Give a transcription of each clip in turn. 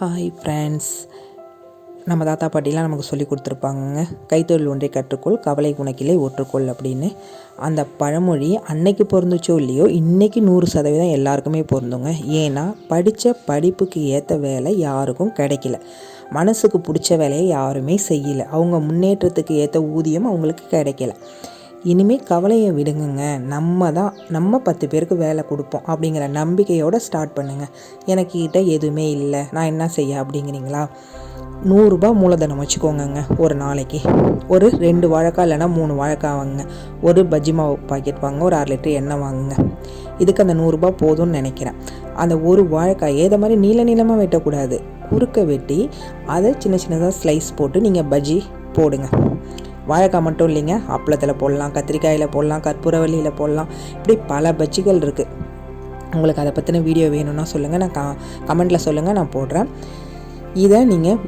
Hi friends நம்ம தாத்தா பாட்டிலாம் நமக்கு சொல்லி கொடுத்துருப்பாங்கங்க. கைத்தொழில் ஒன்றை கற்றுக்கொள் கவலை குணக்கிலே ஒற்றுக்கொள் அப்படின்னு. அந்த பழமொழி அன்னைக்கு பொருந்துச்சோ இல்லையோ இன்றைக்கி நூறு சதவீதம் எல்லாருக்குமே பொருந்துங்க. ஏன்னா படித்த படிப்புக்கு ஏற்ற வேலை யாருக்கும் கிடைக்கல. மனசுக்கு பிடிச்ச வேலையை யாருமே செய்யலை. அவங்க முன்னேற்றத்துக்கு ஏற்ற ஊதியம் அவங்களுக்கு கிடைக்கல. இனிமேல் கவலையை விடுங்கங்க. நம்ம தான் நம்ம பத்து பேருக்கு வேலை கொடுப்போம் அப்படிங்கிற நம்பிக்கையோடு ஸ்டார்ட் பண்ணுங்கள் எனக்கு கிட்ட எதுவுமே இல்லை. நான் என்ன செய்ய அப்படிங்கிறீங்களா? நூறுரூபா மூலதனம் வச்சுக்கோங்கங்க ஒரு நாளைக்கு. ஒரு ரெண்டு வாழைக்காய் இல்லைனா மூணு வாழைக்காய் வாங்குங்க. ஒரு பஜ்ஜி மாவு பாக்கெட் வாங்க ஒரு அரை லிட்டர் எண்ணெய் வாங்குங்க. இதுக்கு அந்த நூறுரூபா போதும்னு நினைக்கிறேன். அந்த ஒரு வாழைக்காய் ஏத மாதிரி நீள நீளமாக வெட்டக்கூடாது. குறுக்க வெட்டி அதை சின்ன சின்னதாக ஸ்லைஸ் போட்டு நீங்கள் பஜ்ஜி போடுங்க. வாழைக்காய் மட்டும் இல்லைங்க. அப்பளத்தில் போடலாம் கத்திரிக்காயில் போடலாம் கற்பூரவல்லியில் போடலாம். இப்படி பல பஜ்ஜிகள் இருக்குது உங்களுக்கு அதை பற்றின வீடியோ வேணும்னா சொல்லுங்கள் நான் க கமெண்ட்டில் சொல்லுங்கள் நான் போடுறேன். இதை நீங்கள்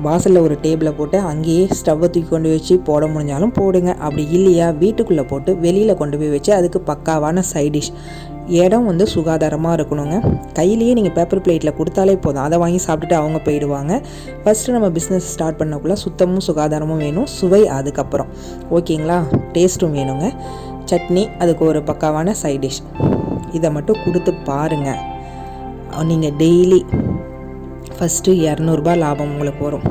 வாசலில் ஒரு டேபிளை போட்டு அங்கேயே ஸ்டவ்வை தூக்கி கொண்டு வச்சு போட முடிஞ்சாலும் போடுங்க. அப்படி இல்லையா வீட்டுக்குள்ளே போட்டு வெளியில் கொண்டு போய் வச்சு அதுக்கு பக்காவான சைடிஷ் இடம் வந்து சுகாதாரமாக இருக்கணுங்க. கையிலேயே நீங்கள் பேப்பர் பிளேட்டில் கொடுத்தாலே போதும். அதை வாங்கி சாப்பிட்டுட்டு அவங்க போயிடுவாங்க. ஃபஸ்ட்டு நம்ம பிஸ்னஸ் ஸ்டார்ட் பண்ணக்குள்ளே சுத்தமும் சுகாதாரமும் வேணும். சுவை அதுக்கப்புறம். ஓகேங்களா? டேஸ்ட்டும் வேணுங்க. சட்னி அதுக்கு ஒரு பக்காவான சைடிஷ் இதை மட்டும் கொடுத்து பாருங்கள் நீங்கள் டெய்லி ஃபஸ்ட்டு இரநூறுபா லாபம் உங்களுக்கு வரும்.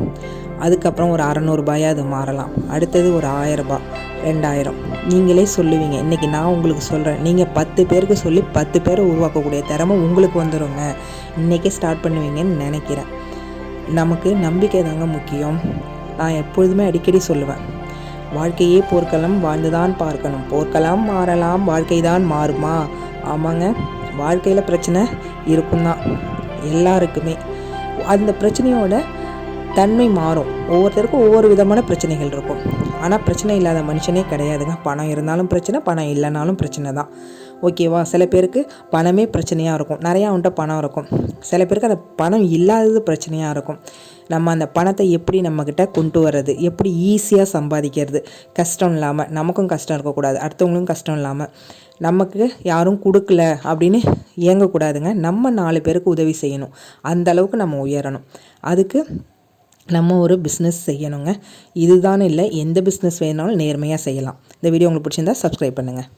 அதுக்கப்புறம் ஒரு அறநூறுபாயாக அது மாறலாம். அடுத்தது ஒரு ஆயரரூபா ரெண்டாயிரம். நீங்களே சொல்லுவீங்க. இன்றைக்கி நான் உங்களுக்கு சொல்கிறேன் நீங்கள் பத்து பேருக்கு சொல்லி பத்து பேரை உருவாக்கக்கூடிய திறமை உங்களுக்கு வந்துடுங்க இன்றைக்கே ஸ்டார்ட் பண்ணுவீங்கன்னு நினைக்கிறேன். நமக்கு நம்பிக்கை தாங்க முக்கியம். நான் எப்பொழுதுமே அடிக்கடி சொல்லுவேன். வாழ்க்கையே போர்க்களம் வாழ்ந்துதான் பார்க்கணும். போர்க்களம் மாறலாம் வாழ்க்கை தான் மாறுமா? ஆமாங்க. வாழ்க்கையில் பிரச்சனை இருக்கும் தான் எல்லாருக்குமே. அந்த பிரச்சனையோட தன்மை மாறும். ஒவ்வொருத்தருக்கும் ஒவ்வொரு விதமான பிரச்சனைகள் இருக்கும். ஆனால் பிரச்சனை இல்லாத மனுஷனே கிடையாதுங்க. பணம் இருந்தாலும் பிரச்சனை பணம் இல்லைனாலும் பிரச்சனை தான். ஓகேவா? சில பேருக்கு பணமே பிரச்சனையாக இருக்கும். நிறையா அவன்கிட்ட பணம் இருக்கும். சில பேருக்கு அந்த பணம் இல்லாதது பிரச்சனையாக இருக்கும். நம்ம அந்த பணத்தை எப்படி நம்மக்கிட்ட கொண்டு வர்றது? எப்படி ஈஸியாக சம்பாதிக்கிறது? கஷ்டம் இல்லாமல் நமக்கும் கஷ்டம் இருக்கக்கூடாது. அடுத்தவங்களும் கஷ்டம் இல்லாமல் நமக்கு யாரும் கொடுக்கல அப்படின்னு இயங்கக்கூடாதுங்க நம்ம நாலு பேருக்கு உதவி செய்யணும். அந்த அளவுக்கு நம்ம உயரணும். அதுக்கு நம்ம ஒரு பிஸ்னஸ் செய்யணுங்க. இதுதான் இல்லை. எந்த பிஸ்னஸ் வேணாலும் நேர்மையாக செய்யலாம். இந்த வீடியோ உங்களுக்கு பிடிச்சிருந்தா சப்ஸ்கிரைப் பண்ணுங்கள்